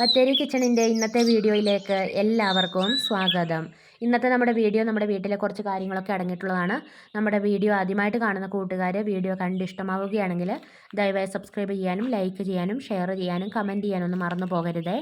ബത്തേരി കിച്ചണിന്റെ ഇന്നത്തെ വീഡിയോയിലേക്ക് എല്ലാവർക്കും സ്വാഗതം. ഇന്നത്തെ നമ്മുടെ വീഡിയോ നമ്മുടെ വീട്ടിലെ കുറച്ച് കാര്യങ്ങളൊക്കെ അടങ്ങിയിട്ടുള്ളതാണ്. നമ്മുടെ വീഡിയോ ആദ്യമായിട്ട് കാണുന്ന കൂട്ടുകാർ വീഡിയോ കണ്ട് ഇഷ്ടമാവുകയാണെങ്കിൽ ദയവായി സബ്സ്ക്രൈബ് ചെയ്യാനും ലൈക്ക് ചെയ്യാനും ഷെയർ ചെയ്യാനും കമന്റ് ചെയ്യാനും ഒന്നും മറന്നു പോകരുതേ.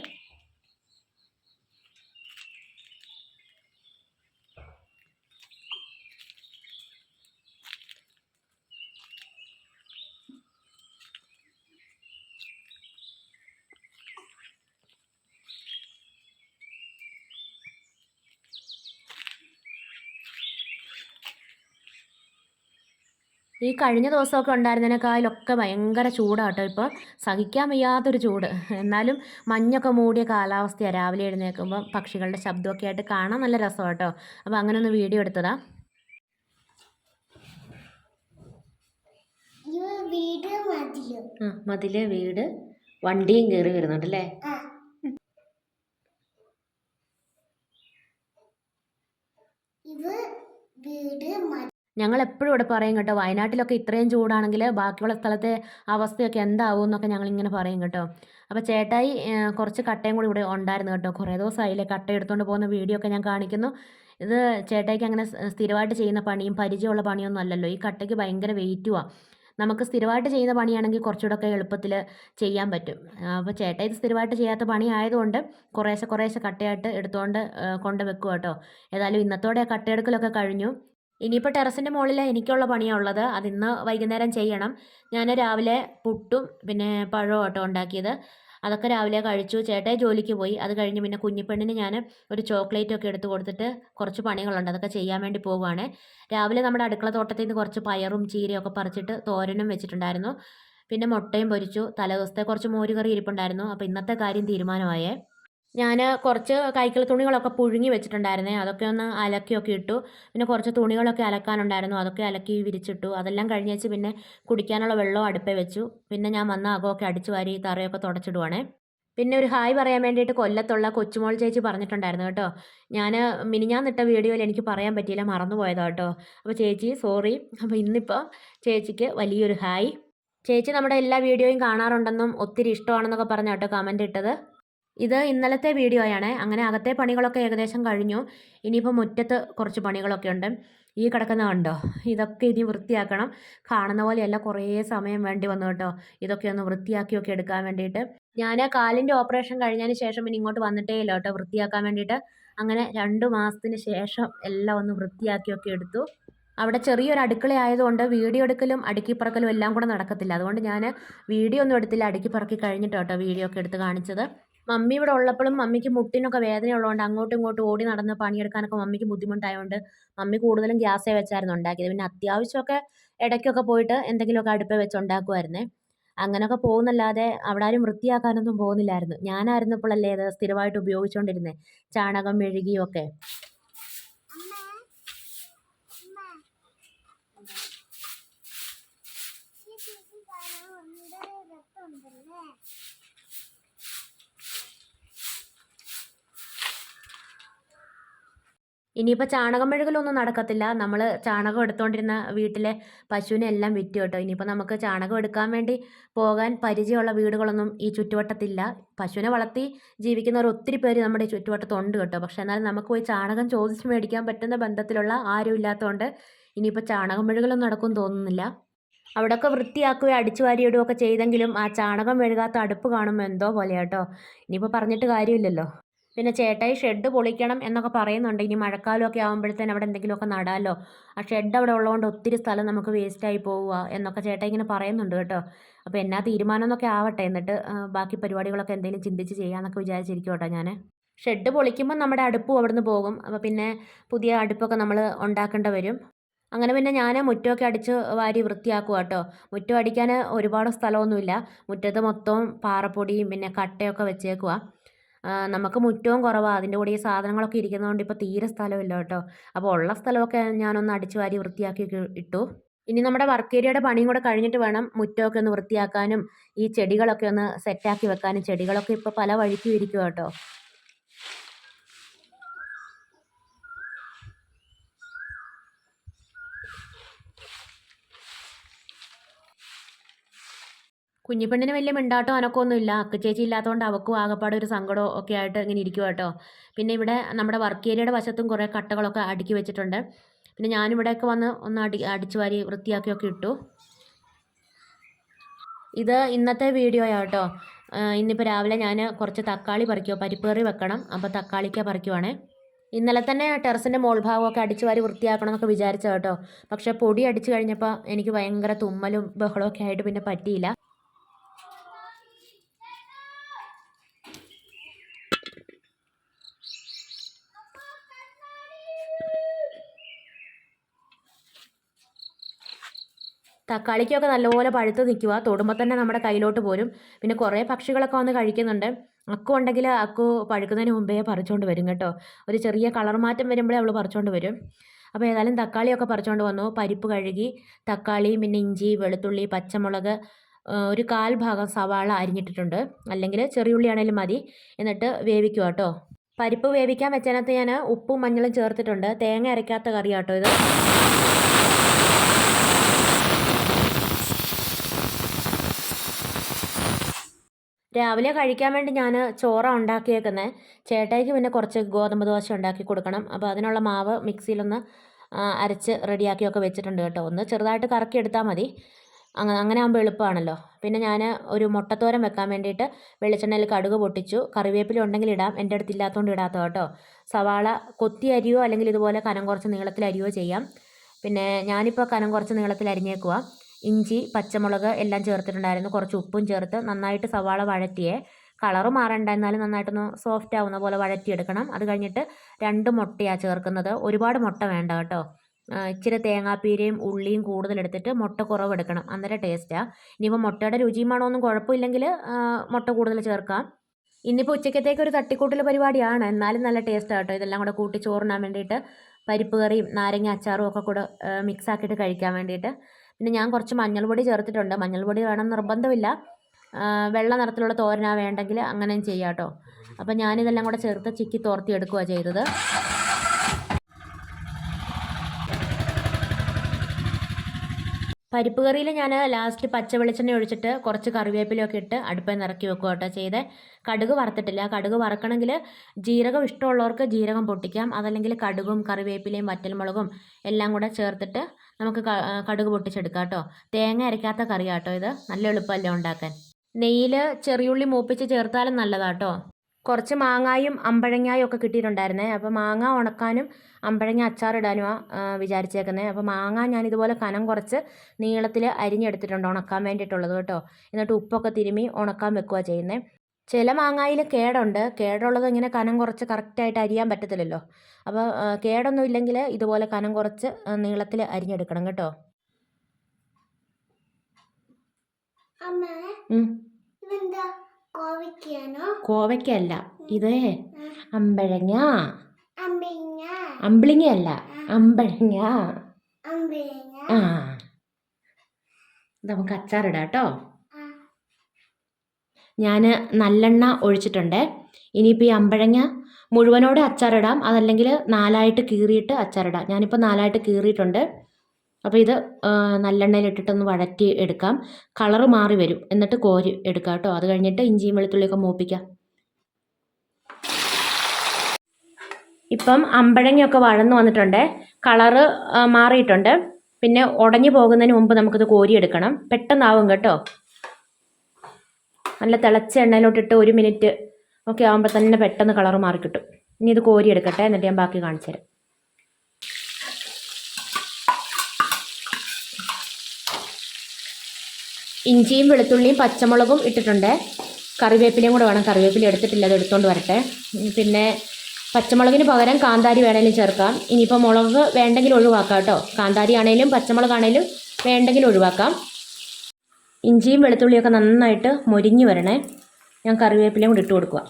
ഈ കഴിഞ്ഞ ദിവസമൊക്കെ ഉണ്ടായിരുന്നതിനേക്കാളൊക്കെ ഭയങ്കര ചൂടാട്ടോ ഇപ്പോൾ. സഹിക്കാൻ വയ്യാത്തൊരു ചൂട്. എന്നാലും മഞ്ഞൊക്കെ മൂടിയ കാലാവസ്ഥയാണ് രാവിലെ എഴുന്നേൽക്കുമ്പോൾ പക്ഷികളുടെ ശബ്ദമൊക്കെ ആയിട്ട് കാണാൻ നല്ല രസമാണ് കേട്ടോ അപ്പോൾ അങ്ങനെ ഒന്ന് വീഡിയോ എടുത്തതാ. മതിലെ? വീട്. വണ്ടിയും കയറി വരുന്നുണ്ട് അല്ലേ ഇത് വീട് മതി ഞങ്ങൾ എപ്പോഴും ഇവിടെ പറയും കേട്ടോ വയനാട്ടിലൊക്കെ ഇത്രയും ചൂടാണെങ്കിൽ ബാക്കിയുള്ള സ്ഥലത്തെ അവസ്ഥയൊക്കെ എന്താവും എന്നൊക്കെ ഞങ്ങൾ ഇങ്ങനെ പറയും കേട്ടോ. അപ്പോൾ ചേട്ടായി കുറച്ച് കട്ടയും കൂടി ഇവിടെ ഉണ്ടായിരുന്നു കേട്ടോ. കുറേ ദിവസമായില്ലേ കട്ട എടുത്തുകൊണ്ട് പോകുന്ന വീഡിയോ ഒക്കെ ഞാൻ കാണിക്കുന്നു. ഇത് ചേട്ടായിക്ക് അങ്ങനെ സ്ഥിരമായിട്ട് ചെയ്യുന്ന പണിയും പരിചയമുള്ള പണിയൊന്നും അല്ലല്ലോ. ഈ കട്ടയ്ക്ക് ഭയങ്കര വെയിറ്റുമാണ് നമുക്ക് സ്ഥിരമായിട്ട് ചെയ്യുന്ന പണിയാണെങ്കിൽ കുറച്ചുകൂടെ ഒക്കെ എളുപ്പത്തിൽ ചെയ്യാൻ പറ്റും. അപ്പോൾ ചേട്ടായി ഇത് സ്ഥിരമായിട്ട് ചെയ്യാത്ത പണി ആയതുകൊണ്ട് കുറേശ്ശെ കുറേശ്ശെ കട്ടയായിട്ട് എടുത്തുകൊണ്ട് കൊണ്ട് വെക്കുക കേട്ടോ. ഏതായാലും ഇന്നത്തോടെ കട്ടയെടുക്കലൊക്കെ കഴിഞ്ഞു. ഇനിയിപ്പോൾ ടെറസിന്റെ മുകളിൽ എനിക്കുള്ള പണിയാണ് ഉള്ളത്. അത് ഇന്ന് വൈകുന്നേരം ചെയ്യണം. ഞാൻ രാവിലെ പുട്ടും പിന്നെ പഴവും ഓട്ടോ ഉണ്ടാക്കിയത്. അതൊക്കെ രാവിലെ കഴിച്ചു. ചേട്ടായി ജോലിക്ക് പോയി. അത് കഴിഞ്ഞ് പിന്നെ കുഞ്ഞിപ്പെണ്ണിന് ഞാൻ ഒരു ചോക്ലേറ്റ് ഒക്കെ എടുത്ത് കൊടുത്തിട്ട് കുറച്ച് പണികളുണ്ട്. അതൊക്കെ ചെയ്യാൻ വേണ്ടി പോവുകയാണ് രാവിലെ നമ്മുടെ അടുക്കള തോട്ടത്തിൽ നിന്ന് കുറച്ച് പയറും ചീരയും ഒക്കെ പറിച്ചിട്ട് തോരനും വെച്ചിട്ടുണ്ടായിരുന്നു. പിന്നെ മുട്ടയും പൊരിച്ചു. തലേദിവസത്തെ കുറച്ച് മോരുകറി ഇരിപ്പുണ്ടായിരുന്നു. അപ്പോൾ ഇന്നത്തെ കാര്യം തീരുമാനമായേ. ഞാൻ കുറച്ച് കൈക്കൽ തുണികളൊക്കെ പുഴുങ്ങി വെച്ചിട്ടുണ്ടായിരുന്നേ. അതൊക്കെ ഒന്ന് അലക്കിയൊക്കെ ഇട്ടു. പിന്നെ കുറച്ച് തുണികളൊക്കെ അലക്കാനുണ്ടായിരുന്നു. അതൊക്കെ അലക്കി വിരിച്ചിട്ടു. അതെല്ലാം കഴിഞ്ഞ് വെച്ച് പിന്നെ കുടിക്കാനുള്ള വെള്ളവും അടുപ്പേ വെച്ചു. പിന്നെ ഞാൻ വന്ന അകമൊക്കെ അടിച്ചു വാരി തറയൊക്കെ തുടച്ചിടുവാണേ. പിന്നെ ഒരു ഹായ് പറയാൻ വേണ്ടിയിട്ട് കൊല്ലത്തുള്ള കൊച്ചുമോൾ ചേച്ചി പറഞ്ഞിട്ടുണ്ടായിരുന്നു കേട്ടോ. ഞാൻ മിനിഞ്ഞാന്നിട്ട വീഡിയോയിൽ എനിക്ക് പറയാൻ പറ്റിയില്ല. മറന്നുപോയതാ കേട്ടോ. അപ്പോൾ ചേച്ചി സോറി. അപ്പോൾ ഇന്നിപ്പോൾ ചേച്ചിക്ക് വലിയൊരു ഹായ്. ചേച്ചി നമ്മുടെ എല്ലാ വീഡിയോയും കാണാറുണ്ടെന്നും ഒത്തിരി ഇഷ്ടമാണെന്നൊക്കെ പറഞ്ഞ കേട്ടോ കമന്റ് ഇട്ടത്. ഇത് ഇന്നലത്തെ വീഡിയോ ആണ്. അങ്ങനെ അകത്തെ പണികളൊക്കെ ഏകദേശം കഴിഞ്ഞു. ഇനിയിപ്പോൾ മുറ്റത്ത് കുറച്ച് പണികളൊക്കെ ഉണ്ട്. ഈ കിടക്കുന്ന കണ്ടോ? ഇതൊക്കെ ഇനി വൃത്തിയാക്കണം. കാണുന്ന പോലെയല്ല കുറേ സമയം വേണ്ടി വന്നു കേട്ടോ. ഇതൊക്കെ ഒന്ന് വൃത്തിയാക്കിയൊക്കെ എടുക്കാൻ വേണ്ടിയിട്ട്. ഞാൻ കാലിന്റെ ഓപ്പറേഷൻ കഴിഞ്ഞതിന് ശേഷം പിന്നെ ഇങ്ങോട്ട് വന്നിട്ടേ ഇല്ല കേട്ടോ. വൃത്തിയാക്കാൻ വേണ്ടിയിട്ട്. അങ്ങനെ രണ്ട് മാസത്തിന് ശേഷം എല്ലാം ഒന്ന് വൃത്തിയാക്കിയൊക്കെ എടുത്തു. അവിടെ ചെറിയൊരു അടുക്കള ആയതുകൊണ്ട് വീഡിയോ എടുക്കലും അടുക്കിപ്പറക്കലും എല്ലാം കൂടെ നടക്കത്തില്ല. അതുകൊണ്ട് ഞാൻ വീഡിയോ ഒന്നും എടുത്തില്ല. അടുക്കിപ്പറക്കി കഴിഞ്ഞിട്ടോ കേട്ടോ വീഡിയോ ഒക്കെ എടുത്ത് കാണിച്ചത്. മമ്മി ഇവിടെ ഉള്ളപ്പോഴും മമ്മിക്ക് മുട്ടിനൊക്കെ വേദന ഉള്ളതുകൊണ്ട് അങ്ങോട്ടും ഇങ്ങോട്ടും ഓടി നടന്ന് പണിയെടുക്കാനൊക്കെ മമ്മിക്ക് ബുദ്ധിമുട്ടായതുകൊണ്ട് മമ്മി കൂടുതലും ഗ്യാസേ വെച്ചായിരുന്നു ഉണ്ടാക്കിയത്. പിന്നെ അത്യാവശ്യമൊക്കെ ഇടയ്ക്കൊക്കെ പോയിട്ട് എന്തെങ്കിലുമൊക്കെ അടുപ്പേ വെച്ച് ഉണ്ടാക്കുമായിരുന്നേ അങ്ങനെയൊക്കെ പോകുന്നല്ലാതെ അവിടെ ആരും വൃത്തിയാക്കാനൊന്നും പോകുന്നില്ലായിരുന്നു. ഞാനായിരുന്നപ്പോഴല്ലേ അത് സ്ഥിരമായിട്ട് ഉപയോഗിച്ചുകൊണ്ടിരുന്നത് ചാണകം മെഴുകിയും ഒക്കെ അമ്മ അമ്മ ഈ ചേച്ചി കാണാൻ ഒന്നിടെ രസമുണ്ടല്ലേ ഇനിയിപ്പോൾ ചാണകം മെഴുകലൊന്നും നടക്കത്തില്ല. നമ്മൾ ചാണകം എടുത്തുകൊണ്ടിരുന്ന വീട്ടിലെ പശുവിനെ എല്ലാം വിറ്റു കേട്ടോ. ഇനിയിപ്പോൾ നമുക്ക് ചാണകം എടുക്കാൻ വേണ്ടി പോകാൻ പരിചയമുള്ള വീടുകളൊന്നും ഈ ചുറ്റുവട്ടത്തില്ല. പശുവിനെ വളർത്തി ജീവിക്കുന്നവർ ഒത്തിരി പേര് നമ്മുടെ ചുറ്റുവട്ടത്തുണ്ട് കേട്ടോ. പക്ഷേ എന്നാലും നമുക്ക് പോയി ചാണകം ചോദിച്ച് മേടിക്കാൻ പറ്റുന്ന ബന്ധത്തിലുള്ള ആരും ഇല്ലാത്തതുകൊണ്ട് ഇനിയിപ്പോൾ ചാണകം മെഴുകലൊന്നും നടക്കും തോന്നുന്നില്ല. അവിടെയൊക്കെ വൃത്തിയാക്കുകയോ അടിച്ചു വാരിയിടുകയൊക്കെ ചെയ്തെങ്കിലും ആ ചാണകം മെഴുകാത്ത അടുപ്പ് കാണുമ്പോൾ എന്തോ പോലെ പോലെയാട്ടോ ഇനിയിപ്പോൾ പറഞ്ഞിട്ട് കാര്യമില്ലല്ലോ. പിന്നെ ചേട്ടായി ഷെഡ് പൊളിക്കണം എന്നൊക്കെ പറയുന്നുണ്ട്. ഇനി മഴക്കാലമൊക്കെ ആകുമ്പോഴത്തേന് അവിടെ എന്തെങ്കിലുമൊക്കെ നടാലോ. ആ ഷെഡ് അവിടെ ഉള്ളതുകൊണ്ട് ഒത്തിരി സ്ഥലം നമുക്ക് വേസ്റ്റായി പോവുക എന്നൊക്കെ ചേട്ടായി ഇങ്ങനെ പറയുന്നുണ്ട് കേട്ടോ. അപ്പോൾ എന്നാ തീരുമാനം എന്നൊക്കെ ആവട്ടെ. എന്നിട്ട് ബാക്കി പരിപാടികളൊക്കെ എന്തെങ്കിലും ചിന്തിച്ച് ചെയ്യാമെന്നൊക്കെ വിചാരിച്ചിരിക്കും കേട്ടോ ഞാൻ ഷെഡ് പൊളിക്കുമ്പോൾ നമ്മുടെ അടുപ്പും അവിടുന്ന് പോകും. അപ്പോൾ പിന്നെ പുതിയ അടുപ്പൊക്കെ നമ്മൾ ഉണ്ടാക്കേണ്ട വരും. അങ്ങനെ പിന്നെ ഞാൻ മുറ്റമൊക്കെ അടിച്ച് വാരി വൃത്തിയാക്കുക കേട്ടോ. മുറ്റം അടിക്കാൻ ഒരുപാട് സ്ഥലമൊന്നുമില്ല. മുറ്റത്ത് മൊത്തവും പാറപ്പൊടിയും പിന്നെ കട്ടയൊക്കെ വെച്ചേക്കുക നമുക്ക് മുറ്റവും കുറവാണ് അതിന്റെ കൂടെ ഈ സാധനങ്ങളൊക്കെ ഇരിക്കുന്നതുകൊണ്ട് ഇപ്പോൾ തീരെ സ്ഥലമില്ല കേട്ടോ. അപ്പോൾ ഉള്ള സ്ഥലമൊക്കെ ഞാനൊന്ന് അടിച്ചു വാരി വൃത്തിയാക്കി ഇട്ടു ഇനി നമ്മുടെ വർക്ക് ഏരിയയുടെ പണിയും കൂടെ കഴിഞ്ഞിട്ട് വേണം മുറ്റമൊക്കെ ഒന്ന് വൃത്തിയാക്കാനും ഈ ചെടികളൊക്കെ ഒന്ന് സെറ്റാക്കി വെക്കാനും. ചെടികളൊക്കെ ഇപ്പോൾ പല വഴിക്കും ഇരിക്കും കേട്ടോ. കുഞ്ഞിപ്പെണ്ണിന് വലിയ മിണ്ടാട്ടോ അനക്കമൊന്നും ഇല്ല അക്ക ചേച്ചി ഇല്ലാത്തതുകൊണ്ട് അവക്കും ആകെപ്പാടെ ഒരു സങ്കടമോ ഒക്കെ ആയിട്ട് ഇങ്ങനെ ഇരിക്കുക കേട്ടോ. പിന്നെ ഇവിടെ നമ്മുടെ വർക്ക് ഏരിയയുടെ വശത്തും കുറേ കട്ടകളൊക്കെ അടുക്കി വെച്ചിട്ടുണ്ട്. പിന്നെ ഞാനിവിടെയൊക്കെ വന്ന് ഒന്ന് അടി അടിച്ചു വാരി വൃത്തിയാക്കിയൊക്കെ ഇട്ടു. ഇത് ഇന്നത്തെ വീഡിയോ കേട്ടോ. ഇന്നിപ്പോൾ രാവിലെ ഞാൻ കുറച്ച് തക്കാളി പറിക്കുമോ പരിപ്പ് കറി വെക്കണം. അപ്പോൾ തക്കാളിക്ക പറിക്കുവാണേ. ഇന്നലെ തന്നെ ടെറസിന്റെ മോൾ ഭാഗമൊക്കെ അടിച്ചു വാരി വൃത്തിയാക്കണം എന്നൊക്കെ വിചാരിച്ചു കേട്ടോ. പക്ഷേ പൊടി അടിച്ചു കഴിഞ്ഞപ്പോൾ എനിക്ക് ഭയങ്കര തുമ്മലും ബഹളമൊക്കെ ആയിട്ട് പിന്നെ പറ്റിയില്ല. തക്കാളിക്കൊക്കെ നല്ലപോലെ പഴുത്ത് നിൽക്കുക. തൊടുമ്പോൾ തന്നെ നമ്മുടെ കയ്യിലോട്ട് പോരും. പിന്നെ കുറേ പക്ഷികളൊക്കെ വന്ന് കഴിക്കുന്നുണ്ട്. അക്കു ഉണ്ടെങ്കിൽ അക്കു പഴുക്കുന്നതിന് മുമ്പേ പറിച്ചുകൊണ്ട് വരും കേട്ടോ. ഒരു ചെറിയ കളർ മാറ്റം വരുമ്പോഴേ അവൾ പറിച്ചുകൊണ്ട് വരും. അപ്പോൾ ഏതായാലും തക്കാളിയൊക്കെ പറിച്ചുകൊണ്ട് വന്നു. പരിപ്പ് കഴുകി തക്കാളി പിന്നെ ഇഞ്ചി വെളുത്തുള്ളി പച്ചമുളക് ഒരു കാൽ ഭാഗം സവാള അരിഞ്ഞിട്ടിട്ടുണ്ട്. അല്ലെങ്കിൽ ചെറിയുള്ളി ആണെങ്കിലും മതി. എന്നിട്ട് വേവിക്കുക കേട്ടോ. പരിപ്പ് വേവിക്കാൻ വെച്ചതിനകത്ത് ഞാൻ ഉപ്പും മഞ്ഞളും ചേർത്തിട്ടുണ്ട്. തേങ്ങ അരയ്ക്കാത്ത കറിയാട്ടോ ഇത്. രാവിലെ കഴിക്കാൻ വേണ്ടി ഞാൻ ചോറ ഉണ്ടാക്കിയേക്കുന്നത് ചേട്ടായിക്ക് പിന്നെ കുറച്ച് ഗോതമ്പ് ദോശ ഉണ്ടാക്കി കൊടുക്കണം. അപ്പോൾ അതിനുള്ള മാവ് മിക്സിയിലൊന്ന് അരച്ച് റെഡിയാക്കിയൊക്കെ വെച്ചിട്ടുണ്ട് കേട്ടോ. ഒന്ന് ചെറുതായിട്ട് കറക്കി എടുത്താൽ മതി. അങ്ങനെ അങ്ങനെ ആകുമ്പോൾ എളുപ്പമാണല്ലോ പിന്നെ ഞാൻ ഒരു മുട്ടത്തോരൻ വെക്കാൻ വേണ്ടിയിട്ട് വെളിച്ചെണ്ണയിൽ കടുക് പൊട്ടിച്ചു. കറിവേപ്പില ഉണ്ടെങ്കിൽ ഇടാം. എന്റെ അടുത്ത് ഇല്ലാത്തതുകൊണ്ട് ഇടാത്ത കേട്ടോ. സവാള കൊത്തി അരിയോ അല്ലെങ്കിൽ ഇതുപോലെ കനം കുറച്ച് നീളത്തിൽ അരിയോ ചെയ്യാം. പിന്നെ ഞാനിപ്പോൾ കനം കുറച്ച് നീളത്തിൽ അരിഞ്ഞേക്കുക ഇഞ്ചി പച്ചമുളക് എല്ലാം ചേർത്തിട്ടുണ്ടായിരുന്നു. കുറച്ച് ഉപ്പും ചേർത്ത് നന്നായിട്ട് സവാള വഴറ്റിയേ. കളറ് മാറണ്ട എന്നാലും നന്നായിട്ടൊന്ന് സോഫ്റ്റ് ആവുന്ന പോലെ വഴറ്റിയെടുക്കണം. അത് കഴിഞ്ഞിട്ട് രണ്ട് മുട്ടയാണ് ചേർക്കുന്നത്. ഒരുപാട് മുട്ട വേണ്ട കേട്ടോ. ഇച്ചിരി തേങ്ങാപ്പീരയും ഉള്ളിയും കൂടുതൽ എടുത്തിട്ട് മുട്ട കുറവെടുക്കണം. അന്നേരം ടേസ്റ്റാണ് ഇനിയിപ്പോൾ മുട്ടയുടെ രുചിയുമാണോ ഒന്നും കുഴപ്പമില്ലെങ്കിൽ മുട്ട കൂടുതൽ ചേർക്കാം. ഇന്നിപ്പോൾ ഉച്ചക്കത്തേക്ക് ഒരു തട്ടിക്കൂട്ടൽ പരിപാടിയാണ്. എന്നാലും നല്ല ടേസ്റ്റാണ് കേട്ടോ. ഇതെല്ലാം കൂടെ കൂട്ടി ചോറിനാൻ വേണ്ടിയിട്ട് പരിപ്പ് കറിയും നാരങ്ങ അച്ചാറും ഒക്കെ കൂടെ മിക്സ് ആക്കിയിട്ട് കഴിക്കാൻ വേണ്ടിയിട്ട്. പിന്നെ ഞാൻ കുറച്ച് മഞ്ഞൾപൊടി ചേർത്തിട്ടുണ്ട്. മഞ്ഞൾപൊടി വേണം നിർബന്ധമില്ല. വെള്ള നിറത്തിലുള്ള തോരനാ വേണ്ടെങ്കിൽ അങ്ങനെയും ചെയ്യാം കേട്ടോ. അപ്പോൾ ഞാനിതെല്ലാം കൂടെ ചേർത്ത് ചിക്കി തോർത്തി എടുക്കുകയാണ് ചെയ്തത്. പരിപ്പ് കറിയിൽ ഞാൻ ലാസ്റ്റ് പച്ച വെളിച്ചെണ്ണ ഒഴിച്ചിട്ട് കുറച്ച് കറിവേപ്പിലൊക്കെ ഇട്ട് അടുപ്പിൽ നിന്ന് ഇറക്കി വെക്കുക കേട്ടോ ചെയ്തേ. കടുക് വറുത്തിട്ടില്ല. കടുക് വറക്കണമെങ്കിൽ ജീരകം ഇഷ്ടമുള്ളവർക്ക് ജീരകം പൊട്ടിക്കാം. അതല്ലെങ്കിൽ കടുകും കറിവേപ്പിലയും വറ്റൽമുളകും എല്ലാം കൂടെ ചേർത്തിട്ട് നമുക്ക് കടുക് പൊട്ടിച്ചെടുക്കാം കേട്ടോ. തേങ്ങ അരയ്ക്കാത്ത കറിയാട്ടോ ഇത്. നല്ല എളുപ്പമല്ലേ ഉണ്ടാക്കാൻ. നെയ്യിൽ ചെറിയുള്ളി മൂപ്പിച്ച് ചേർത്താലും നല്ലതാട്ടോ കുറച്ച് മാങ്ങായും അമ്പഴങ്ങായും ഒക്കെ കിട്ടിയിട്ടുണ്ടായിരുന്നേ. അപ്പോൾ മാങ്ങ ഉണക്കാനും അമ്പഴങ്ങ അച്ചാറിടാനുമാണ് വിചാരിച്ചേക്കുന്നത് അപ്പോൾ മാങ്ങ ഞാൻ ഇതുപോലെ കനം കുറച്ച് നീളത്തിൽ അരിഞ്ഞെടുത്തിട്ടുണ്ട് ഉണക്കാൻ വേണ്ടിയിട്ടുള്ളത് കേട്ടോ. എന്നിട്ട് ഉപ്പൊക്കെ തിരുമ്മി ഉണക്കാൻ വെക്കുക ചെയ്യുന്നത് ചില മാങ്ങായിൽ കേടുണ്ട്. കേടുള്ളത് ഇങ്ങനെ കനം കുറച്ച് കറക്റ്റായിട്ട് അരിയാൻ പറ്റത്തില്ലല്ലോ. അപ്പോൾ കേടൊന്നും ഇല്ലെങ്കിൽ ഇതുപോലെ കനം കുറച്ച് നീളത്തിൽ അരിഞ്ഞെടുക്കണം കേട്ടോ. കോവയ്ക്കല്ല ഇത് അമ്പഴങ്ങ. അമ്പിളിങ്ങ അമ്പിളിങ്ങയല്ല. അമ്പഴങ്ങ. ആ. നമുക്ക് അച്ചാറിടാം കേട്ടോ. ഞാൻ നല്ലെണ്ണ ഒഴിച്ചിട്ടുണ്ട്. ഇനിയിപ്പോൾ ഈ അമ്പഴങ്ങ മുഴുവനോടെ അച്ചാറിടാം. അതല്ലെങ്കിൽ നാലായിട്ട് കീറിയിട്ട് അച്ചാറിടാം. ഞാനിപ്പോൾ നാലായിട്ട് കീറിയിട്ടുണ്ട്. അപ്പോൾ ഇത് നല്ലെണ്ണയിലിട്ടിട്ടൊന്ന് വഴറ്റി എടുക്കാം. കളറ് മാറി വരും. എന്നിട്ട് കോരി എടുക്കാം കേട്ടോ. അത് കഴിഞ്ഞിട്ട് ഇഞ്ചിയും വെളുത്തുള്ളിയൊക്കെ മൂപ്പിക്കാം. ഇപ്പം അമ്പഴങ്ങയൊക്കെ വഴന്ന് വന്നിട്ടുണ്ട്. കളറ് മാറിയിട്ടുണ്ട്. പിന്നെ ഉടഞ്ഞു പോകുന്നതിന് മുമ്പ് നമുക്കിത് കോരിയെടുക്കണം. പെട്ടെന്നാവും കേട്ടോ. നല്ല തിളച്ച എണ്ണയിലോട്ടിട്ട് ഒരു മിനിറ്റ് ഒക്കെ ആകുമ്പോൾ തന്നെ പെട്ടെന്ന് കളർ മാറി കിട്ടും. ഇനി ഇത് കോരിയെടുക്കട്ടെ എന്നിട്ട് ഞാൻ ബാക്കി കാണിച്ചു തരാം. ഇഞ്ചിയും വെളുത്തുള്ളിയും പച്ചമുളകും ഇട്ടിട്ടുണ്ട്. കറിവേപ്പിലയും കൂടെ വേണം. കറിവേപ്പില എടുത്തിട്ടില്ല അത് എടുത്തുകൊണ്ട് വരട്ടെ. പിന്നെ പച്ചമുളകിന് പകരം കാന്താരി വേണേലും ചേർക്കാം. ഇനിയിപ്പോൾ മുളക് വേണ്ടെങ്കിൽ ഒഴിവാക്കാം കേട്ടോ. കാന്താരി ആണെങ്കിലും പച്ചമുളകാണേലും വേണ്ടെങ്കിൽ ഒഴിവാക്കാം. ഇഞ്ചിയും വെളുത്തുള്ളിയൊക്കെ നന്നായിട്ട് മൊരിഞ്ഞ് വരണേ. ഞാൻ കറിവേപ്പിലയും കൂടി ഇട്ട് കൊടുക്കുക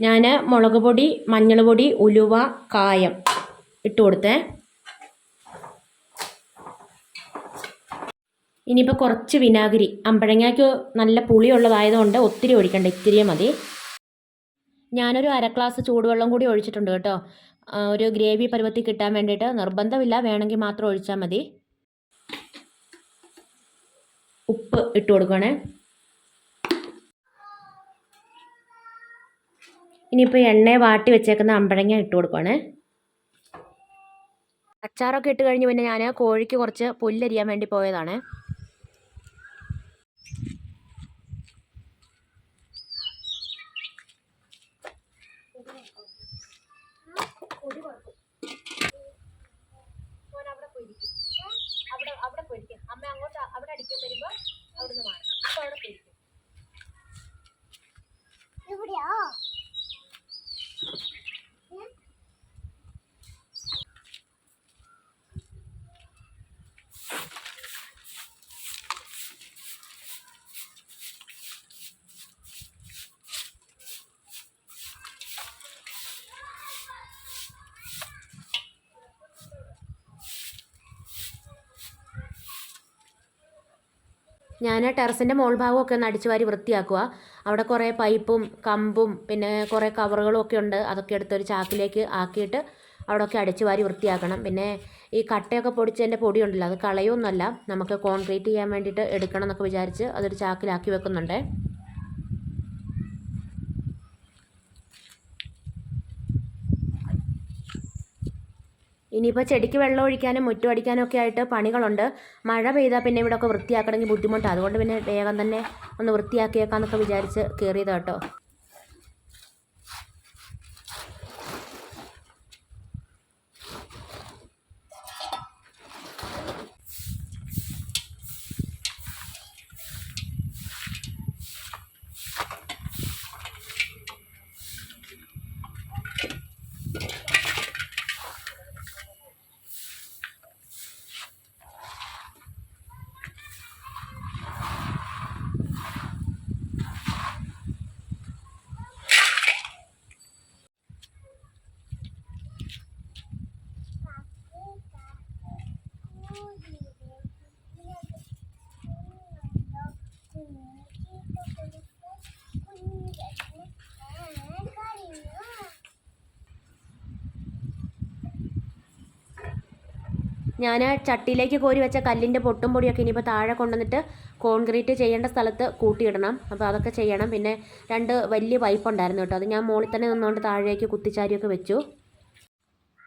ഞാൻ മുളക് പൊടി മഞ്ഞൾ പൊടി ഉലുവ കായം ഇട്ട് കൊടുത്തേ. ഇനിയിപ്പോൾ കുറച്ച് വിനാഗിരി. അമ്പഴങ്ങയ്ക്ക് നല്ല പുളിയുള്ളതായതുകൊണ്ട് ഒത്തിരി ഒഴിക്കണ്ട ഇത്തിരിയേ മതി. ഞാനൊരു അര ഗ്ലാസ് ചൂടുവെള്ളം കൂടി ഒഴിച്ചിട്ടുണ്ട് കേട്ടോ. ഒരു ഗ്രേവി പരുവത്തിൽ കിട്ടാൻ വേണ്ടിയിട്ട് നിർബന്ധമില്ല. വേണമെങ്കിൽ മാത്രം ഒഴിച്ചാൽ മതി. ഉപ്പ് ഇട്ട് കൊടുക്കണേ ഇനിയിപ്പോൾ എണ്ണയെ വാട്ടി വെച്ചേക്കുന്ന അമ്പഴങ്ങ ഇട്ട് കൊടുക്കണേ അച്ചാറൊക്കെ ഇട്ട് കഴിഞ്ഞ് പിന്നെ ഞാൻ കോഴിക്ക് കുറച്ച് പുല്ലരിയാൻ വേണ്ടി പോയതാണ്. അങ്ങോട്ട് അവിടെ അടിക്കാൻ വരുമ്പോൾ അവിടുന്ന് മാറണം. അപ്പോൾ അവിടെ പോയിരിക്കും. ഇവിടെയോ? ഞാൻ ടെറസിന്റെ മോൾ ഭാഗമൊക്കെ ഒന്ന് അടിച്ചു വാരി വൃത്തിയാക്കുക. അവിടെ കുറേ പൈപ്പും കമ്പും പിന്നെ കുറേ കവറുകളും ഒക്കെ ഉണ്ട്. അതൊക്കെ എടുത്തൊരു ചാക്കിലേക്ക് ആക്കിയിട്ട് അവിടെയൊക്കെ അടിച്ചു വാരി വൃത്തിയാക്കണം. പിന്നെ ഈ കട്ടയൊക്കെ പൊടിച്ചതിന്റെ പൊടിയുണ്ടല്ലോ അത് കളയൊന്നുമല്ല. നമുക്ക് കോൺക്രീറ്റ് ചെയ്യാൻ വേണ്ടിയിട്ട് എടുക്കണം എന്നൊക്കെ വിചാരിച്ച് അതൊരു ചാക്കിലാക്കി വെക്കുന്നുണ്ട്. ഇനിയിപ്പോൾ ചെടിക്ക് വെള്ളം ഒഴിക്കാനും മുറ്റം അടിക്കാനും ഒക്കെ ആയിട്ട് പണികളുണ്ട്. മഴ പെയ്താൽ പിന്നെ ഇവിടെയൊക്കെ വൃത്തിയാക്കണമെങ്കിൽ ബുദ്ധിമുട്ടാണ് അതുകൊണ്ട് പിന്നെ വേഗം തന്നെ ഒന്ന് വൃത്തിയാക്കിയേക്കാന്നൊക്കെ വിചാരിച്ച് കയറിയത് ഞാൻ ചട്ടിയിലേക്ക് കോരി വെച്ച കല്ലിന്റെ പൊട്ടും പൊടിയൊക്കെ ഇനിയിപ്പോൾ താഴെ കൊണ്ടുവന്നിട്ട് കോൺക്രീറ്റ് ചെയ്യേണ്ട സ്ഥലത്ത് കൂട്ടിയിടണം. അപ്പോൾ അതൊക്കെ ചെയ്യണം. പിന്നെ രണ്ട് വലിയ പൈപ്പ് ഉണ്ടായിരുന്നു കേട്ടോ. അത് ഞാൻ മുകളിൽ തന്നെ നിന്നുകൊണ്ട് താഴേക്ക് കുത്തിച്ചാരിയൊക്കെ വെച്ചു.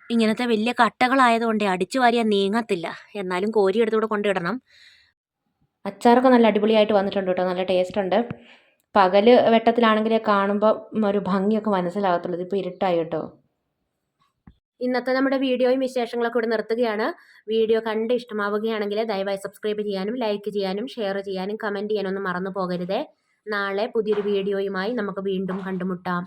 ഇങ്ങനത്തെ വലിയ കട്ടകളായതുകൊണ്ട് അടിച്ചു വാരിയാൽ നീങ്ങത്തില്ല. എന്നാലും കോരി എടുത്തുകൂടെ കൊണ്ടിടണം. അച്ചാറൊക്കെ നല്ല അടിപൊളിയായിട്ട് വന്നിട്ടുണ്ട് കേട്ടോ. നല്ല ടേസ്റ്റ് ഉണ്ട്. പകൽ വെട്ടത്തിലാണെങ്കിൽ കാണുമ്പോൾ ഒരു ഭംഗിയൊക്കെ മനസ്സിലാകത്തുള്ളൂ. ഇതിപ്പോൾ ഇരുട്ടായി കേട്ടോ. ഇന്നത്തെ നമ്മുടെ വീഡിയോയും വിശേഷങ്ങളൊക്കെ ഇവിടെ നിർത്തുകയാണ്. വീഡിയോ കണ്ട് ഇഷ്ടമാവുകയാണെങ്കിൽ ദയവായി സബ്സ്ക്രൈബ് ചെയ്യാനും ലൈക്ക് ചെയ്യാനും ഷെയർ ചെയ്യാനും കമന്റ് ചെയ്യാനൊന്നും മറന്നു പോകരുതേ. നാളെ പുതിയൊരു വീഡിയോയുമായി നമുക്ക് വീണ്ടും കണ്ടുമുട്ടാം.